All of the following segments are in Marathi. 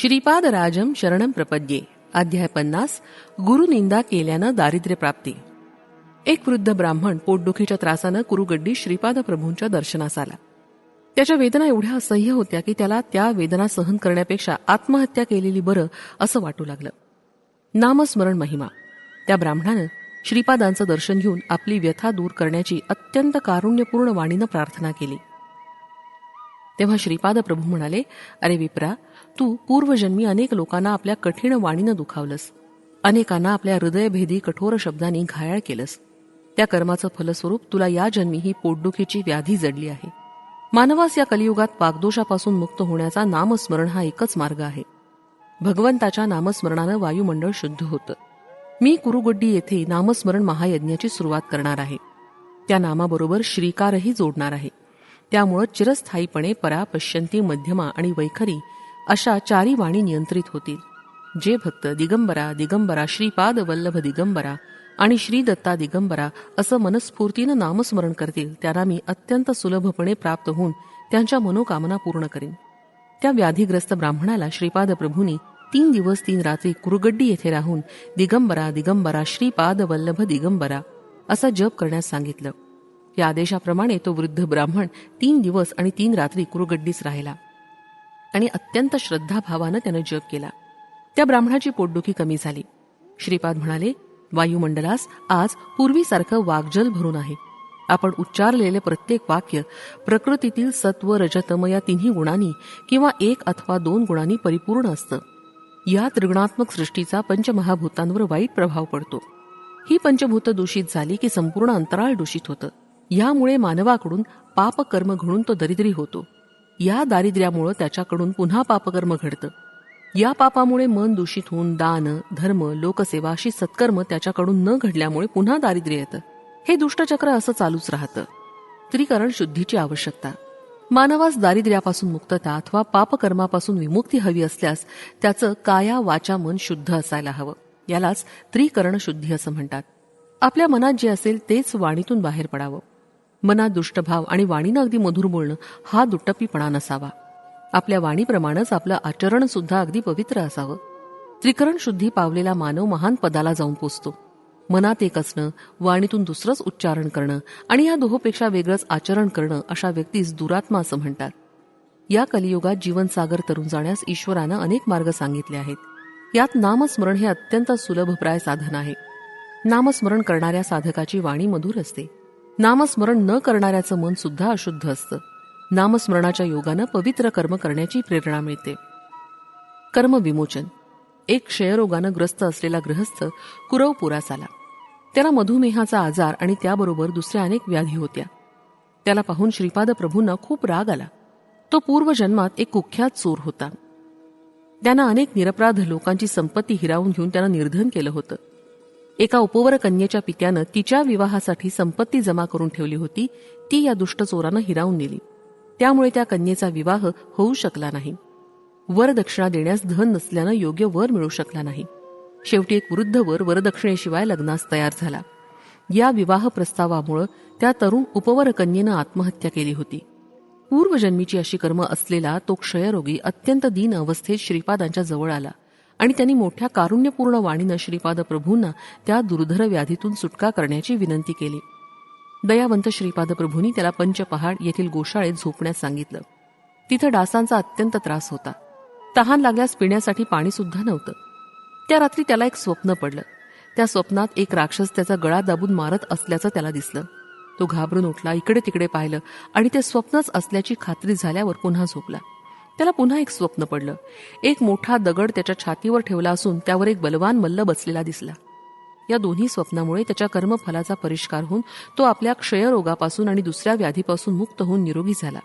श्रीपाद राजम शरणम प्रपद्ये. अध्याय पन्नास गुरुनिंदा केल्यानं दारिद्र्य प्राप्ती. एक वृद्ध ब्राह्मण पोटदुखीच्या त्रासानं कुरुगड्डी श्रीपाद प्रभूंच्या दर्शनास आला. त्याच्या वेदना एवढ्या असह्य होत्या की त्याला त्या वेदना सहन करण्यापेक्षा आत्महत्या केलेली बरं असं वाटू लागलं. नामस्मरण महिमा. त्या ब्राह्मणानं श्रीपादांचं दर्शन घेऊन आपली व्यथा दूर करण्याची अत्यंत कारुण्यपूर्ण वाणीनं प्रार्थना केली. तेव्हा श्रीपाद प्रभू म्हणाले अरे विप्रा तू पूर्वजन्मी अनेक लोकांना आपल्या कठीण वाणीनं दुखावलंस. अनेकांना आपल्या हृदयभेदी कठोर शब्दांनी घायाळ केलंस. त्या कर्माचं फलस्वरूप तुला या जन्मी ही पोटदुखीची व्याधी जडली आहे. मानवास या कलियुगात पाकदोषापासून मुक्त होण्याचा नामस्मरण हा एकच मार्ग आहे. भगवंताच्या नामस्मरणानं वायुमंडळ शुद्ध होतं. मी कुरुगड्डी येथे नामस्मरण महायज्ञाची सुरुवात करणार आहे. त्या नामाबरोबर श्रीकारही जोडणार आहे. त्यामुळं चिरस्थायीपणे परापश्यंती मध्यमा आणि वैखरी अशा चारी वाणी नियंत्रित होतील. जे भक्त दिगंबरा दिगंबरा श्रीपाद वल्लभ दिगंबरा आणि श्री दत्ता दिगंबरा असं मनस्फूर्तीनं नामस्मरण करतील त्यांना मी अत्यंत सुलभपणे प्राप्त होऊन त्यांच्या मनोकामना पूर्ण करीन. त्या व्याधीग्रस्त ब्राह्मणाला श्रीपाद प्रभूंनी तीन दिवस तीन रात्री कुरुगड्डी येथे राहून दिगंबरा दिगंबरा श्रीपाद वल्लभ दिगंबरा असा जप करण्यास सांगितलं. या आदेशाप्रमाणे तो वृद्ध ब्राह्मण तीन दिवस आणि तीन रात्री कुरुगड्डीस राहिला आणि अत्यंत श्रद्धाभावानं त्यानं जप केला. त्या ब्राह्मणाची पोटदुखी कमी झाली. श्रीपाद म्हणाले वायुमंडलास आज पूर्वीसारखं वागजल भरून आहे. आपण उच्चारलेले प्रत्येक वाक्य प्रकृतीतील सत्व रजतम या तिन्ही गुणांनी किंवा एक अथवा दोन गुणांनी परिपूर्ण असतं. या त्रिगुणात्मक सृष्टीचा पंचमहाभूतांवर वाईट प्रभाव पडतो. ही पंचभूत दूषित झाली की संपूर्ण अंतराळ दूषित होतं. यामुळे मानवाकडून पापकर्म घडून तो दरिद्री होतो. या दारिद्र्यामुळे त्याच्याकडून पुन्हा पापकर्म घडतं. या पापामुळे मन दूषित होऊन दान धर्म लोकसेवा अशी सत्कर्म त्याच्याकडून न घडल्यामुळे पुन्हा दारिद्र्य येतं. हे दुष्टचक्र असं चालूच राहतं. त्रिकरण शुद्धीची आवश्यकता. मानवास दारिद्र्यापासून मुक्तता अथवा पापकर्मापासून विमुक्ती हवी असल्यास त्याचं काया वाचा मन शुद्ध असायला हवं. यालाच त्रिकरण शुद्धी असं म्हणतात. आपल्या मनात जे असेल तेच वाणीतून बाहेर पडावं. मनात दुष्टभाव आणि वाणीनं अगदी मधुर बोलणं हा दुट्टपीपणा नसावा. आपल्या वाणीप्रमाणेच आपलं आचरण सुद्धा अगदी पवित्र असावं. त्रिकरण शुद्धी पावलेला मानव महान पदाला जाऊन पोचतो. मनात एक असणं वाणीतून दुसरंच उच्चारण करणं आणि या दोहोपेक्षा वेगळंच आचरण करणं अशा व्यक्तीस दुरात्मा असं म्हणतात. या कलियुगात जीवनसागर तरुण जाण्यास ईश्वरानं अनेक मार्ग सांगितले आहेत. यात नामस्मरण हे अत्यंत सुलभप्राय साधन आहे. नामस्मरण करणाऱ्या साधकाची वाणी मधुर असते. नामस्मरण न करणाऱ्याचं मन सुद्धा अशुद्ध असतं. नामस्मरणाच्या योगानं पवित्र कर्म करण्याची प्रेरणा मिळते. कर्मविमोचन. एक क्षयरोगानं ग्रस्त असलेला ग्रहस्थ कुरवपुरास आला त्याला मधुमेहाचा आजार आणि त्याबरोबर दुसऱ्या अनेक व्याधी होत्या. त्याला पाहून श्रीपाद प्रभूंना खूप राग आला. तो पूर्वजन्मात एक कुख्यात चोर होता. त्यानं अनेक निरपराध लोकांची संपत्ती हिरावून घेऊन त्यानं निर्धन केलं होतं. एका उपवर कन्येच्या पित्यानं तिच्या विवाहासाठी संपत्ती जमा करून ठेवली होती ती या दुष्ट चोरानं हिरावून नेली. त्यामुळे त्या कन्येचा विवाह होऊ शकला नाही. वरदक्षिणा देण्यास धन नसल्यानं योग्य वर मिळू शकला नाही. शेवटी एक वृद्ध वर वरदक्षिणेशिवाय लग्नास तयार झाला. या विवाह प्रस्तावामुळं त्या तरुण उपवर कन्येनं आत्महत्या केली होती. पूर्वजन्मीची अशी कर्म असलेला तो क्षयरोगी अत्यंत दीन अवस्थेत श्रीपादांच्या जवळ आला. आणि त्यांनी मोठ्या कारुण्यपूर्ण वाणीनं श्रीपाद प्रभूंना त्या दुर्धर व्याधीतून सुटका करण्याची विनंती केली. दयावंत श्रीपाद प्रभूंनी त्याला पंचपहाड येथील गोशाळेत झोपण्यास सांगितलं. तिथं डासांचा अत्यंत त्रास होता. तहान लागल्यास पिण्यासाठी पाणी सुद्धा नव्हतं. त्या रात्री त्याला एक स्वप्न पडलं. त्या स्वप्नात एक राक्षस त्याचा गळा दाबून मारत असल्याचं त्याला दिसलं. तो घाबरून उठला इकडे तिकडे पाहिलं आणि ते स्वप्नच असल्याची खात्री झाल्यावर पुन्हा झोपला. त्याला पुन्हा एक स्वप्न पडलं. एक मोठा दगड त्याच्या छातीवर ठेवला असून त्यावर एक बलवान मल्ल बसलेला दिसला. या दोन्ही स्वप्नामुळे त्याच्या कर्मफलाचा परिष्कार होऊन तो आपल्या क्षयरोगापासून आणि दुसऱ्या व्याधीपासून मुक्त होऊन निरोगी झाला.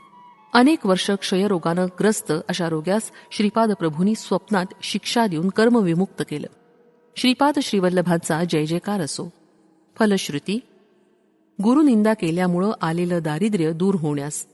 अनेक वर्ष क्षयरोगानं ग्रस्त अशा रोग्यास श्रीपाद प्रभूंनी स्वप्नात शिक्षा देऊन कर्म विमुक्त केलं. श्रीपाद श्रीवल्लभांचा जय जयकार असो. फलश्रुती गुरुनिंदा केल्यामुळं आलेलं दारिद्र्य दूर होण्यास